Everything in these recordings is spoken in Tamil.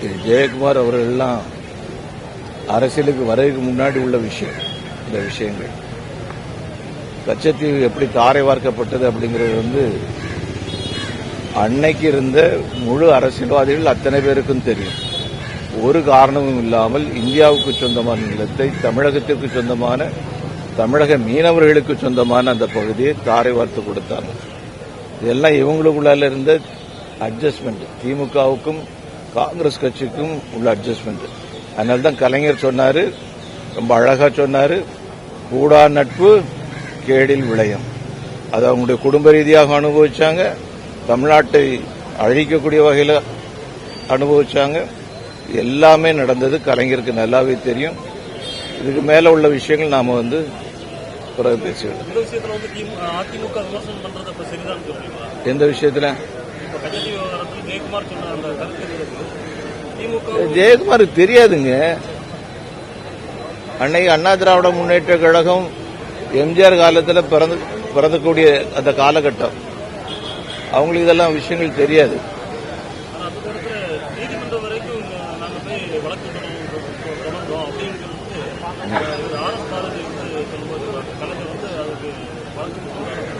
திரு ஜெயக்குமார் அவர்கள்லாம் அரசியலுக்கு வரதுக்கு முன்னாடி உள்ள விஷயம் இந்த விஷயங்கள். கச்சத்தீவு எப்படி தாரை வார்க்கப்பட்டது அப்படிங்கிறது வந்து அன்னைக்கு இருந்த முழு அரசியல்வாதிகள் அத்தனை பேருக்கும் தெரியும். ஒரு காரணமும் இல்லாமல் இந்தியாவுக்கு சொந்தமான நிலத்தை தமிழகத்திற்கு சொந்தமான தமிழக மீனவர்களுக்கு சொந்தமான அந்த பகுதியை தாரை வார்த்து கொடுத்தாங்க இதெல்லாம் இவங்களுக்குள்ளால இருந்த அட்ஜஸ்ட்மெண்ட் திமுகவுக்கும் காங்கிரஸ் கட்சிக்கும் உள்ள அட்ஜஸ்ட்மெண்ட் அதனால தான் கலைஞர் சொன்னாரு ரொம்ப அழகா சொன்னாரு கூடா நட்பு கேடில் விளையும். அது அவங்களுடைய குடும்ப ரீதியாக அனுபவிச்சாங்க தமிழ்நாட்டை அழிக்கக்கூடிய வகையில் அனுபவிச்சாங்க. எல்லாமே நடந்தது கலைஞருக்கு நல்லாவே தெரியும். இதுக்கு மேல உள்ள விஷயங்கள் நாம வந்து பிறகு பேசிவிடும் எந்த விஷயத்துல? ஜெயக்குமார் சொன்ன அந்த கருத்து இருக்கிறது. திமுக ஜெயக்குமாருக்கு தெரியாதுங்க. அன்னைக்கு அண்ணா திராவிட முன்னேற்ற கழகம் எம்ஜிஆர் காலத்தில் பிறந்து பிறந்தக்கூடிய அந்த காலகட்டம். அவங்களுக்கு இதெல்லாம் விஷயங்கள் தெரியாது.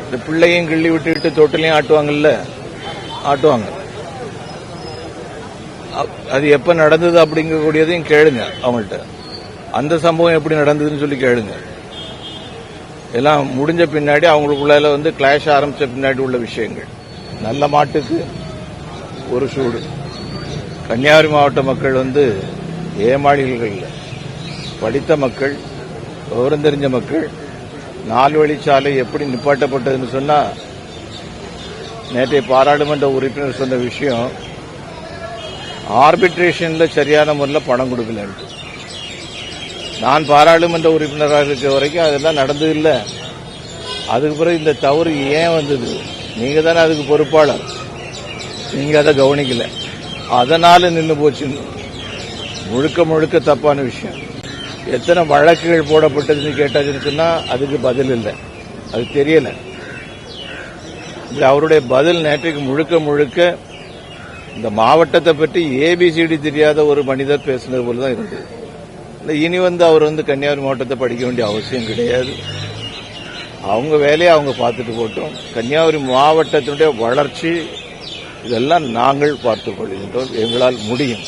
இந்த பிள்ளையும் கிள்ளி விட்டுட்டு தொட்டிலையும் ஆட்டுவாங்கல்ல? ஆட்டுவாங்க. அது எப்ப நடந்தது அப்படிங்கக்கூடியதையும் கேளுங்க அவங்கள்ட்ட. அந்த சம்பவம் எப்படி நடந்ததுன்னு சொல்லி கேளுங்க. எல்லாம் முடிஞ்ச பின்னாடி அவங்களுக்குள்ள வந்து கிளாஷ் ஆரம்பிச்ச பின்னாடி உள்ள விஷயங்கள். நல்ல மாட்டுக்கு ஒரு சூடு. கன்னியாகுமரி மாவட்ட மக்கள் வந்து ஏமாளிகள் இல்ல. படித்த மக்கள் விவரம் தெரிஞ்ச மக்கள் நாலு வழிச்சாலை எப்படி நிப்பாட்டப்பட்டதுன்னு சொன்னா நேற்றைய பாராளுமன்ற உறுப்பினர் சொன்ன விஷயம் ஆர்பிட்ரேஷனில் சரியான முறையில் பணம் கொடுக்கல நான் பாராளுமன்ற உறுப்பினராக இருக்க வரைக்கும் அதெல்லாம் நடந்தது இல்லை அதுக்கு பிறகு இந்த தவறு ஏன் வந்தது? நீங்கள் தானே அதுக்கு பொறுப்பாளர். நீங்கள் அதை கவனிக்கல. அதனால் நின்று போச்சு. முழுக்க முழுக்க தப்பான விஷயம். எத்தனை வழக்குகள் போடப்பட்டதுன்னு கேட்டாச்சுன்னு அதுக்கு பதில் இல்லை. அது தெரியலை. இப்படி அவருடைய பதில் நேற்றைக்கு முழுக்க முழுக்க இந்த மாவட்டத்தை பற்றி ஏபிசிடி தெரியாத ஒரு மனிதர் பேசுனது போல தான் இல்ல, இனி வந்து அவர் வந்து கன்னியாகுமரி மாவட்டத்தை படிக்க வேண்டிய அவசியம் கிடையாது. அவங்க வேலையை அவங்க பார்த்துட்டு போட்டோம். கன்னியாகுமரி மாவட்டத்தினுடைய வளர்ச்சி இதெல்லாம் நாங்கள் பார்த்துக் கொள்கின்றோம். எங்களால் முடியும்.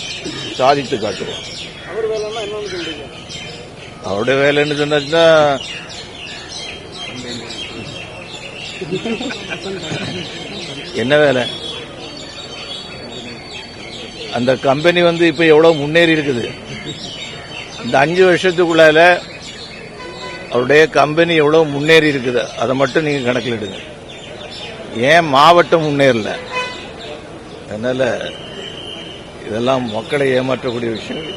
சாதித்து காட்டுவோம். அவருடைய வேலைன்னு சொன்னாச்சுன்னா என்ன வேலை? அந்த கம்பெனி வந்து இப்போ எவ்வளவு முன்னேறி இருக்குது. இந்த அஞ்சு வருஷத்துக்குள்ளால அவருடைய கம்பெனி எவ்வளவு முன்னேறி இருக்குது அதை மட்டும் நீங்க கணக்கில் எடுங்க. ஏன் மாவட்டம் முன்னேறல? அதனால இதெல்லாம் மக்களை ஏமாற்றக்கூடிய விஷயம்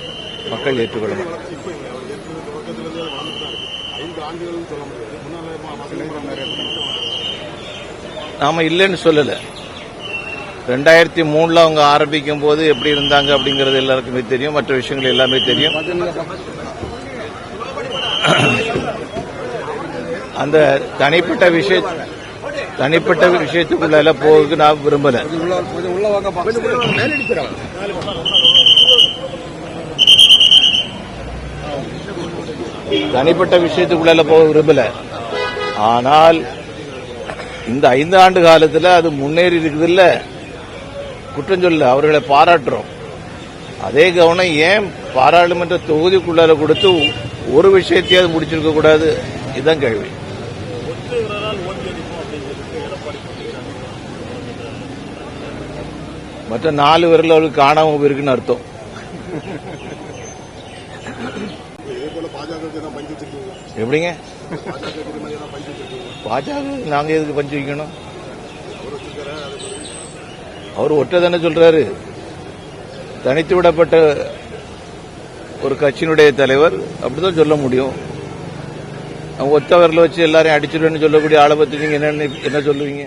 மக்கள் ஏற்றுக்கொள்ள மாட்டாங்க. நாம இல்லைன்னு சொல்லலை. ரெண்டாயிரத்தி மூணுல அவங்க ஆரம்பிக்கும் போது எப்படி இருந்தாங்க அப்படிங்கறது எல்லாருக்குமே தெரியும். மற்ற விஷயங்கள் எல்லாமே தெரியும். அந்த தனிப்பட்ட விஷய தனிப்பட்ட விஷயத்துக்குள்ள போக நான் விரும்பல. தனிப்பட்ட விஷயத்துக்குள்ள போக விரும்பல. ஆனால் இந்த ஐந்து ஆண்டு காலத்தில் அது முன்னேறி இருக்குது இல்லை குற்றம் சொல்ல அவர்களை பாராட்டுறோம். அதே கவனம் ஏன் பாராளுமன்ற தொகுதிக்குள்ளால கொடுத்து ஒரு விஷயத்தையாவது முடிச்சிருக்க கூடாது? இதுதான் கேள்வி. மற்ற நாலு விரல் அவருக்கு காணாம போயிருக்குன்னு அர்த்தம். எப்படிங்க? பாஜக நாங்க எதுக்கு பஞ்சு வைக்கணும்? அவர் ஒற்றை தானே சொல்றாரு. தனித்து விடப்பட்ட ஒரு கட்சியினுடைய தலைவர் அப்படிதான் சொல்ல முடியும். அவங்க ஒத்த வச்சு எல்லாரையும் அடிச்சிருவேன்னு சொல்லக்கூடிய ஆளை பத்தி நீங்க என்ன என்ன சொல்லுவீங்க?